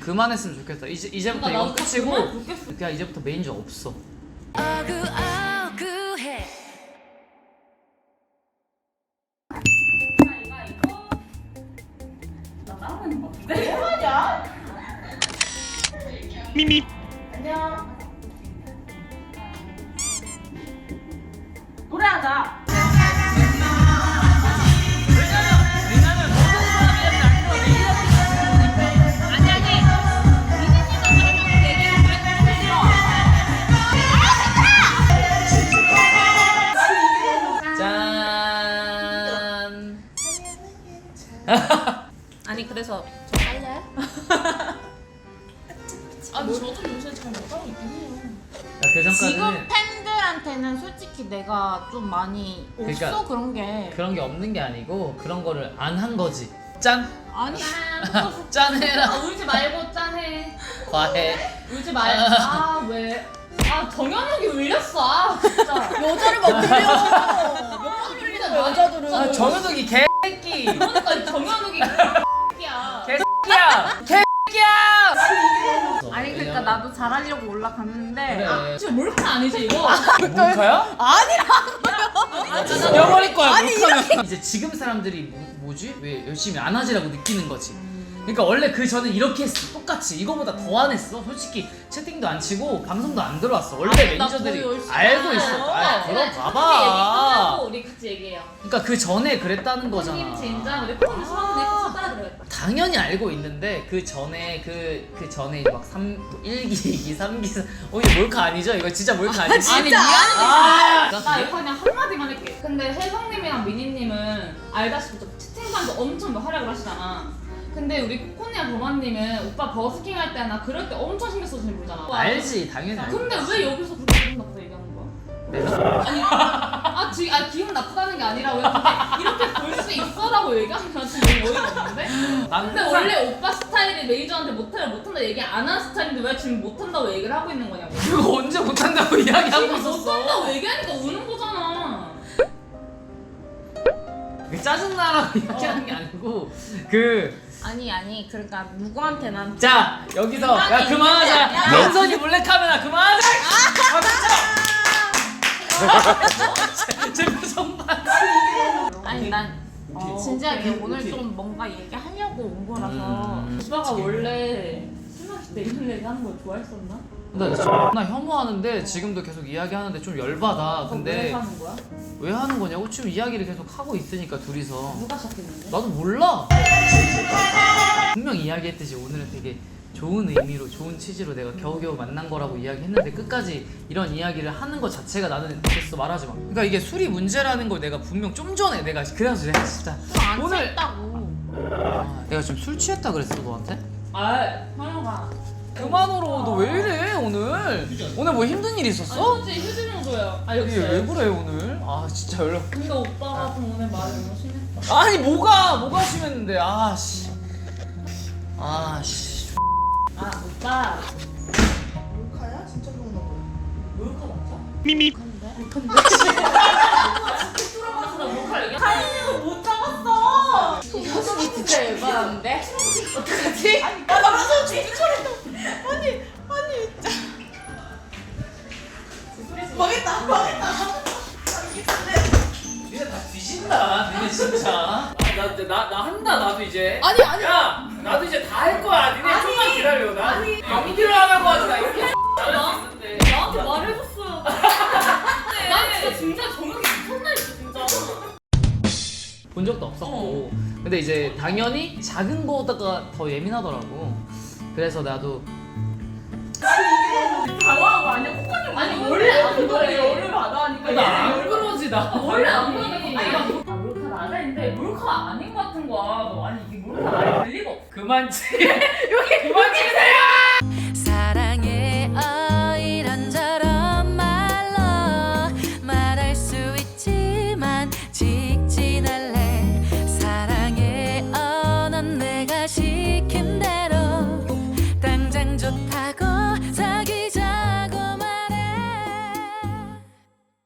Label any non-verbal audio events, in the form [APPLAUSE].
그만했으면 좋겠다. 이제 이제부터 그러니까 이거 나도 끝이고. 그냥 이제부터 메인저 없어. 나 따라하는 거 같은데? 노래하자. 아니 그래서 저 할래? [LAUGHS] 아니 저도 요새 잘못 따라 있긴 해요. 그 지금 전까지는 팬들한테는 솔직히 내가 좀 많이 없어 그러니까 그런 게. 그런 게 없는 게 아니고 그런 거를 안 한 거지. 짠. 아니 [LAUGHS] 짠해라. 아 울지 말고 짠해. 과해. 울지 말고. 아 왜? 아 정현욱이 울렸어. 아 진짜. 여자를 막 울려. [LAUGHS] 몇 번 여자들은. 아 정현욱이 개새끼. 그러니까 정현욱이 X야. 개새끼야. 개새끼야. 아니 그러니까 나도 잘하려고 올라갔는데 그래. 아, 지금 몰카 아니지 이거? 몰카야? 아니라고요. 여버릴 거야 몰카면. 이제 지금 사람들이 뭐, 뭐지? 왜 열심히 안 하지라고 느끼는 거지. 그러니까 원래 그 전에 이렇게 했어 똑같이 이거보다 더 안 했어 솔직히 채팅도 안 치고 방송도 안 들어왔어 원래 나 매니저들이 열심히 알고. 있어 아 그럼 봐봐 우리 같이 얘기해요. 그러니까 그 전에 그랬다는 거잖아 님 진짜 우리 폰을 수학내 같이 따라 들어야겠다. 당연히 알고 있는데 그 전에 그 그 전에 막 3, 1기, 2기, 3기 어 이거 몰카 아니죠? 이거 진짜 몰카 아니지? 아니 미안해. 아, 나 이거 그냥 한마디만 할게. 근데 혜성님이랑 미니님은 알다시피 좀 채팅방도 엄청 뭐 활약을 하시잖아. 근데 우리 코코니아 범아님은 오빠 버스킹 할 때나 그럴 때 엄청 신경 써서 보잖아. 알지 당연히 알지 근데 왜 여기서 그렇게 기분 나쁘다 얘기하는 거야? 내가? 아니, 아, 지, 아 기분 나쁘다는 게 아니라 왜 근데 이렇게 볼 수 있어라고 얘기하는 건 지금 너무 어이가 없는데? 난 근데 원래 오빠 스타일이 메이저한테 못해 못한다 얘기 안한 스타일인데 왜 지금 못한다고 얘기를 하고 있는 거냐고. 그거 언제 못한다고 이야기하고 지금 있었어 못한다고 얘기하니까 우는 거잖아. 그 짜증나라고 이야기하는 게 아니고 그 아니 아니 그러니까 누구한테 난자 여기서 야 그만하자. 야. 명선이 몰래카메라 그만하자. 아 진짜 제 표정 봐 아니 난 어, 진지하게 오케이, 오늘 오케이. 좀 뭔가 얘기하려고 온 거라서. 음. 오빠가 원래 이런 얘기 하는 걸 좋아했었나? 나 존나 혐오하는데 지금도 계속 이야기하는데 좀 열받아 그거 왜 근데 하는 거야? 왜 하는 거냐고 지금 이야기를 계속 하고 있으니까 둘이서 누가 시작했는데? 나도 몰라 분명 이야기했듯이 오늘은 되게 좋은 의미로 좋은 취지로 내가 겨우겨우 만난 거라고 이야기했는데 끝까지 이런 이야기를 하는 것 자체가 나는 됐어 말하지 마 그러니까 이게 술이 문제라는 걸 내가 분명 좀 전에 내가 그래서 내가 진짜 안 오늘- 취했다고 아, 내가 지금 술 취했다 그랬어 너한테? 아, 현우가. 그만 울어 너왜 이래 오늘 오늘 뭐 힘든 일 있었어? 아니, 솔직히 휴지 좀 줘요. 아, 이게 왜 여기 그래 오늘? 아 진짜 연락 근데 오빠가 좀 오늘 말이 너무 심했다. 아니 뭐가 뭐가 심했는데 아 씨 아 씨 아, 오빠. 몰카야? 진짜 먹는 거야? 몰카 맞죠? 근데 표정이 진짜 열받았는데? 어떡하지? 아니 나 무서워 죽기처럼 아니 아니. 망했다 망했다. 니네 다 뒤진다 니네 진짜. 나나 나 한다 나도 이제. 아니 아니. 야 나도 이제 다 할 거야. 니네 좀만 기다려 나. 연기를 안 하고 하지 나 이렇게 잘했는데. 나한테 말해줬어요. [LAUGHS] 난 진짜 진짜 정혁 본 적도 없었고 근데 이제 당연히 작은 거다가 더 예민하더라고 그래서 나도 당황한 거 아니야? 코코님 아니, 원래 안 그래. 열을 받아 하니까. 나안 그러지 나 원래 안 그러는데 아니 나 몰카 나가 했는데 몰카 아닌 것 같은 거야. 너 아니 이게 몰카 아닐 리가 없어. 그만 치 [LAUGHS] 여기 그만 치세요